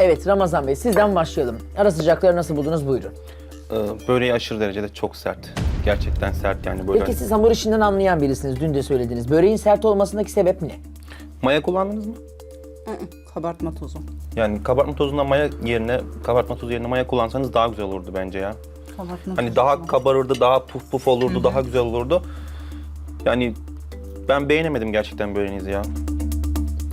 Evet Ramazan Bey sizden başlayalım. Ara sıcakları nasıl buldunuz buyurun. Ee, Böreği aşırı derecede çok sert. Gerçekten sert yani böyle. Peki siz hamur işinden anlayan birisiniz. Dün de söylediniz. Böreğin sert olmasındaki sebep ne? Maya kullandınız mı? Kabartma tozu. Yani kabartma tozundan maya yerine, kabartma tozu yerine maya kullansanız daha güzel olurdu bence ya. Kabartma Hani tozu. daha kabarırdı, daha puf puf olurdu, daha güzel olurdu. Yani ben beğenemedim gerçekten böreğinizi ya.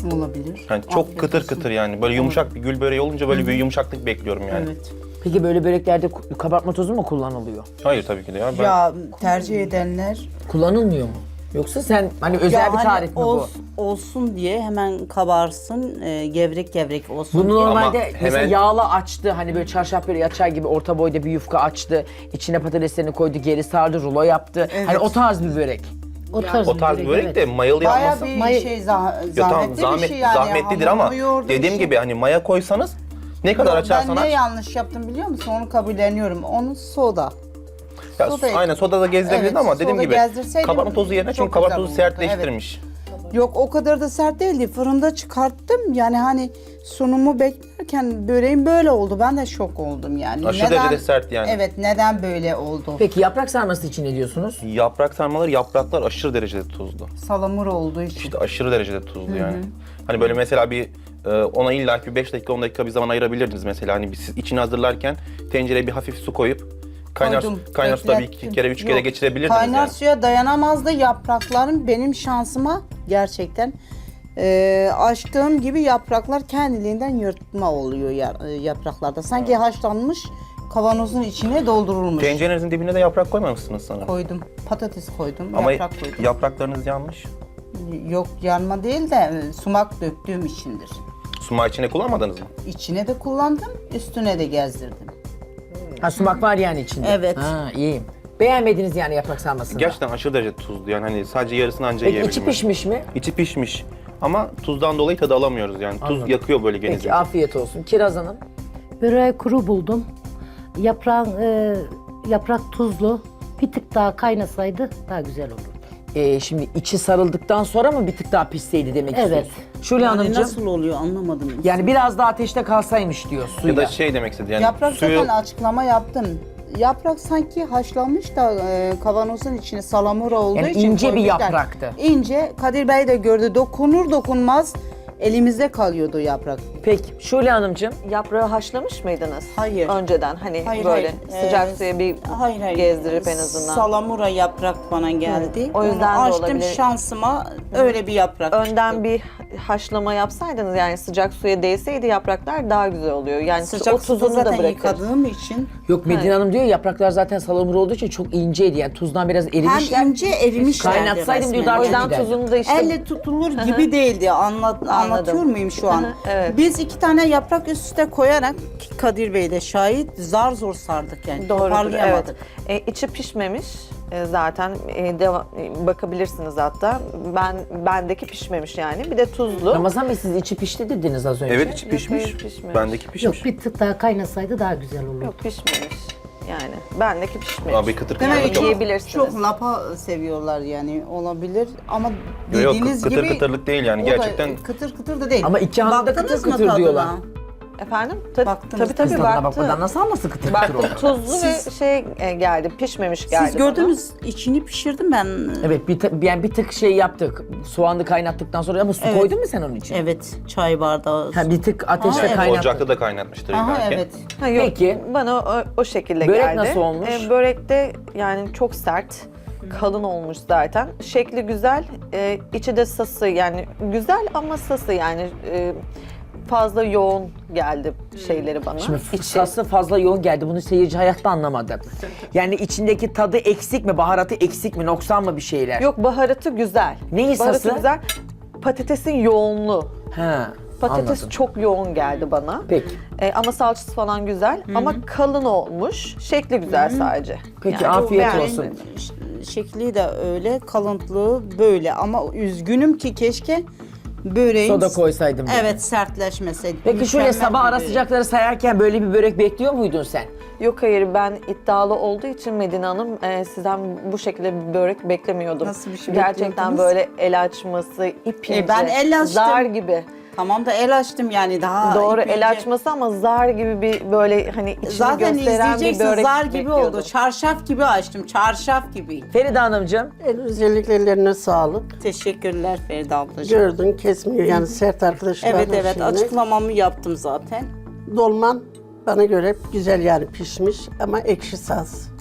Olabilir. Yani çok Afiyet kıtır olsun. kıtır yani. Böyle yumuşak bir gül böreği olunca böyle bir yumuşaklık bekliyorum yani. Evet. Peki böyle böreklerde ku- kabartma tozu mu kullanılıyor? Hayır tabii ki de ya. Ben Ya tercih edenler Kullanılmıyor mu? Yoksa sen hani özel ya bir hani tarif mi ols- bu? Olsun diye hemen kabarsın, e, gevrek gevrek olsun. Bunu diye. normalde hemen- mesela yağla açtı hani böyle çarşaf böreği açar gibi orta boyda bir yufka açtı. içine patateslerini koydu geri sardı rulo yaptı. Evet. Hani o tarz bir börek. O tarz, o tarz bir börek de mayalı Bayağı yapması. bir May- şey zah- Ya tamam zahmetli zahmet, bir şey yani. zahmetlidir ama Hamurunu dediğim şey- gibi hani maya koysanız ne kadar Yok, açarsan Ben ne yanlış yaptım biliyor musun? Onu kabulleniyorum. Onu soda. Ya, soda- aynen soda da gezdirebilirdi Evet, ama dediğim soda gibi gezdirseydim kabartma tozu yerine çok çünkü kabartma güzel tozu olurdu, sertleştirmiş. Yok o kadar da sert değildi. Fırında çıkarttım. Yani hani sunumu beklerken böreğim böyle oldu. Ben de şok oldum yani. Aşırı derecede sert yani. Evet neden böyle oldu? Peki yaprak sarması için ne diyorsunuz? Yaprak sarmaları yapraklar aşırı derecede tuzlu. Salamur olduğu için. İşte aşırı derecede tuzlu yani. Hani böyle mesela bir e, ona illa ki 5 dakika 10 dakika bir zaman ayırabilirdiniz mesela. Hani bir- siz içini hazırlarken tencereye bir hafif su koyup kaynar, Koydum, kaynar suda bir iki kere üç kere Yok, geçirebilirdiniz Kaynar yani. suya dayanamazdı yaprakların benim şansıma gerçekten e, açtığım gibi yapraklar kendiliğinden yırtma oluyor ya- e, yapraklarda. Sanki haşlanmış kavanozun içine doldurulmuş. Tencerenizin dibine de yaprak koymamışsınız sanırım. koydum. Patates koydum. Ama yaprak koydum. yapraklarınız yanmış. Yok yanma değil de e, sumak döktüğüm içindir. Sumağı içine kullanmadınız mı? İçine de kullandım, üstüne de gezdirdim. Ha sumak var yani içinde. Evet. Ha iyiyim. Beğenmediniz yani yaprak sarmasını. Gerçekten aşırı derecede tuzlu yani hani sadece yarısını anca Peki yiyebildim. içi pişmiş mi? İçi pişmiş. Ama tuzdan dolayı tadı alamıyoruz yani. Tuz Anladım. yakıyor böyle genizi. Peki afiyet olsun. Kiraz Hanım. Böreği kuru buldum. Yaprağın, e, yaprak tuzlu. Bir tık daha kaynasaydı daha güzel olurdu. Ee, şimdi içi sarıldıktan sonra mı bir tık daha pişseydi demek Evet. istiyorsun? Şule Yani Hanımcığım. nasıl oluyor anlamadım. Yani biraz daha ateşte kalsaymış diyor Ya suyla. da şey demek istedi yani Yaprak suyu zaten açıklama yaptım. Yaprak sanki haşlanmış da e, kavanozun içine salamura olduğu Yani için ince bir koymuşlar. yapraktı. İnce. Kadir Bey de gördü. Dokunur dokunmaz elimizde kalıyordu yaprak. Peki Şule Hanımcığım. Yaprağı haşlamış mıydınız? Hayır. Önceden hani Hayır, böyle hayır. sıcak Ee, suya bir Hayır hayır. gezdirip en azından. Salamura yaprak bana geldi. O yüzden Onu de açtım olabilir. şansıma öyle bir yaprak Önden çıktı. bir haşlama yapsaydınız yani sıcak suya değseydi yapraklar daha güzel oluyor. Yani sıcak o suda tuzunu da zaten bırakır. yıkadığım için Yok Medine Hanım diyor yapraklar zaten salamur olduğu için çok inceydi. Yani tuzdan biraz erimişler. hem ince erimişler. Kaynatsaydım diyor, daha O yüzden gider. tuzunu da işte Elle tutulur gibi değildi. Anlat, anlatıyor muyum şu an? Evet. Biz iki tane yaprak üst üste koyarak ki Kadir Bey de şahit zar zor sardık yani. Doğrudur, evet. Toparlayamadık. E, içi pişmemiş e, zaten e, deva- e, bakabilirsiniz hatta. Ben bendeki pişmemiş yani. Bir de tuzlu. Ramazan Bey siz içi pişti dediniz az önce. evet içi pişmiş. hayır, pişmemiş. Bendeki Yok pişmiş. bir tık daha kaynasaydı daha güzel olurdu. Yok pişmemiş. Yani bendeki pişmemiş. Abi kıtır kıtır Demek ki çok. yiyebilirsiniz. Çok lapa seviyorlar yani olabilir ama Yok, yok, dediğiniz kıtır gibi kıtırlık değil yani o da gerçekten. kıtır kıtır da değil. Ama iki hanım da Baktınız kıtır mı kıtır tadına? diyorlar. Efendim? Ta- Baktınız tabii tabii Kız tadına baktım. bakmadan nasıl anlasın kıtır kıtır Baktım oldu? tuzlu ve şey e, geldi, pişmemiş geldi Siz gördünüz içini pişirdim ben. Evet bir, tık- yani bir tık şey yaptık. Soğanı kaynattıktan sonra ama su Evet. koydun mu sen onun için? Evet çay bardağı. Ha, bir tık ateşte Aa, evet. kaynattın. Ocakta da kaynatmıştır Aha illa ki. evet. bana. Ha, yok, Peki. Bana o, o şekilde Börek geldi. nasıl olmuş? E, börekte yani çok sert, kalın olmuş zaten. Şekli güzel, e, içi de sası yani güzel ama sası yani e, fazla yoğun geldi şeyleri bana. Şimdi İçi. sası fazla yoğun geldi. Bunu seyirci hayatta anlamadı. Yani içindeki tadı eksik mi, baharatı eksik mi, noksan mı bir şeyler? Yok baharatı güzel. Neyi baharatı sası? güzel. Patatesin yoğunluğu. Ha, Patates anladım. çok yoğun geldi bana. Peki. E, ama salçası falan güzel ama kalın olmuş. Şekli güzel sadece. Peki Yani afiyet yani- olsun. Ş- Şekli de öyle, kalıntılı böyle ama üzgünüm ki keşke böreğin Soda koysaydım. diye. Evet sertleşmeseydi. Peki şöyle Mükemmel sabah bir ara börek. sıcakları sayarken böyle bir börek bekliyor muydun sen? Yok hayır ben iddialı olduğu için Medine Hanım e, sizden bu şekilde bir börek beklemiyordum. Nasıl bir şey Gerçekten bekliyordunuz? böyle el açması, ipince, E, ben el açtım. zar gibi. Tamam da el açtım yani daha. Doğru ilk el açması ama zar gibi bir böyle hani içini Zaten gösteren bir börek zar gibi bekliyordum. oldu. Çarşaf gibi açtım. Çarşaf gibi. Feride Hanımcığım El özellikle ellerine sağlık. Teşekkürler Feride ablacığım. Gördün kesmiyor yani sert arkadaşlar. Evet evet açıklamamı yaptım zaten. Dolman bana göre güzel yani pişmiş ama ekşi saz.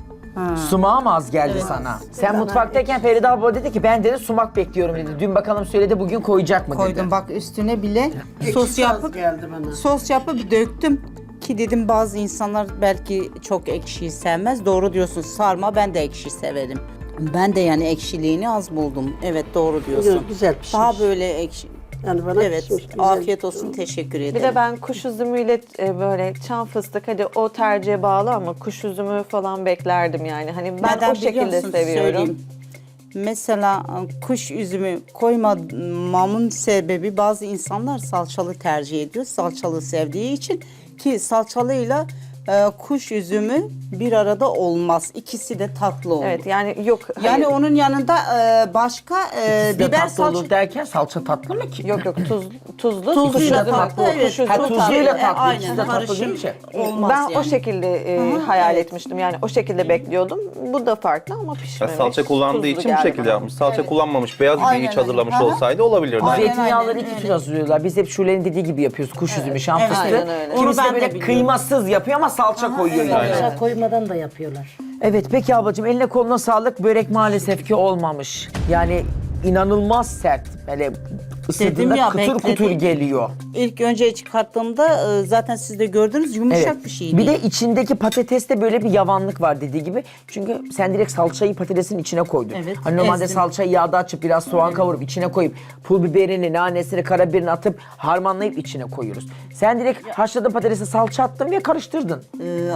Sumağı mı az geldi sana? Sen mutfaktayken Feride abla dedi ki ben dedi sumak bekliyorum dedi. Dün bakalım söyledi bugün koyacak mı dedi. Koydum bak üstüne bile sos yapıp geldi bana. sos yapıp döktüm. Ki dedim bazı insanlar belki çok ekşiyi sevmez. Doğru diyorsun sarma ben de ekşi severim. Ben de yani ekşiliğini az buldum. Evet doğru diyorsun. Güzel pişmiş. Daha böyle ekşi. Yani bana Evet pişmiş, güzel. afiyet olsun teşekkür ederim. Bir de ben kuş üzümüyle e, böyle çam fıstık hadi o tercihe bağlı ama kuş üzümü falan beklerdim yani. Hani ben Neden o biliyor şekilde musun? seviyorum. Söyleyeyim. Mesela e, kuş üzümü koymamamın sebebi bazı insanlar salçalı tercih ediyor. Salçalı sevdiği için ki salçalıyla e, kuş üzümü bir arada olmaz. İkisi de tatlı olur. Evet yani yok. Yani hayır. onun yanında e, başka e, Siz de biber tatlı olur salça derken salça tatlı mı ki? Yok yok tuz, tuzlu. Tuzluyla kuş üzümü, tatlı, kuş evet. üzümü Ha, tuzluyla tatlı. tatlı. Aynen, İkisi de tatlı değil mi ki? Olmaz ben yani. o şekilde e, hayal etmiştim. Yani o şekilde bekliyordum. Bu da farklı ama Ya pişmemiş. salça kullandığı Tuzlu için bu şekilde bana. yapmış. Salça kullanmamış, beyaz bir Aynen iç hazırlamış. Hı hı. olsaydı olabilirdi. Aynen. Zeytinyağları iki tür hazırlıyorlar. Biz hep Şule'nin dediği gibi yapıyoruz. Kuş üzümü, şam Evet, fıstığı. Kimisi de ben de böyle kıymasız yapıyor ama salça koyuyor evet, yani. Salça koymadan da yapıyorlar. Evet peki ablacığım eline koluna sağlık. Börek maalesef ki olmamış. Yani inanılmaz sert. Böyle ısırdığında ya, kutur kutur bekledim. geliyor. İlk önce çıkarttığımda e, zaten siz de gördünüz yumuşak bir şeydi. Bir de içindeki patateste böyle bir yavanlık var dediği gibi. Çünkü sen direkt salçayı patatesin içine koydun. Evet, Hani normalde ezdim. salçayı yağda açıp biraz soğan kavurup içine koyup pul biberini, nanesini, karabiberini atıp harmanlayıp içine koyuyoruz. Sen direkt haşladığın patatese salça attın ve karıştırdın. Ee,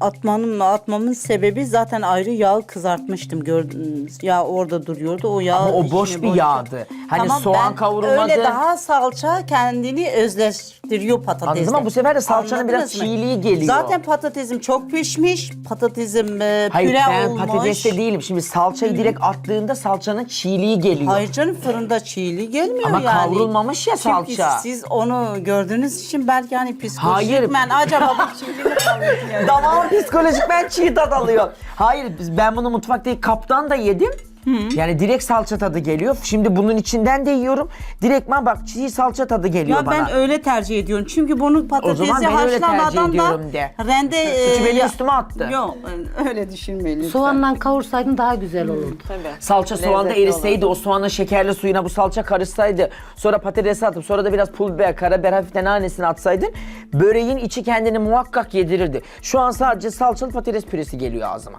atmanın atmamın sebebi zaten ayrı yağ kızartmıştım. Gördünüz yağ orada duruyordu. O yağ Ama o içine boş bir boşalttım. yağdı. Hani soğan ben kavrulmadı. Öyle daha salça kendini özleştiriyor patatesle. Anladım ama bu sefer de salçanın Anladınız biraz mı? çiğliği geliyor. Zaten patatesim çok pişmiş. Patatesim e, Hayır püre ben olmuş. patateste değilim. Şimdi salçayı direkt attığında salçanın çiğliği geliyor. Hayır canım fırında çiğli gelmiyor Ama yani. kavrulmamış ya Çünkü salça. siz onu gördüğünüz için belki hani psikolojik Hayır. ben acaba bu çiğli mi kavruluyor? Damağım psikolojik ben çiğ tat alıyor. Hayır biz- ben bunu mutfakta ilk kaptan da yedim. Yani direkt salça tadı geliyor. Şimdi bunun içinden de yiyorum. Direktman bak çiğ salça tadı geliyor Ya bana. ben öyle tercih ediyorum. Çünkü bunu patatesi ben öyle tercih haşlamadan da de. rende... Suçu benim ya- üstüme attı. Yok öyle düşünmeyin lütfen. Soğanla kavursaydın daha güzel olurdu. Tabii. Salça soğanda Lezzetli eriseydi, o soğanın şekerli suyuna bu salça karışsaydı, sonra patatesi atıp sonra da biraz pul biber, karabiber hafiften nanesini atsaydın, böreğin içi kendini muhakkak yedirirdi. Şu an sadece salçalı patates püresi geliyor ağzıma.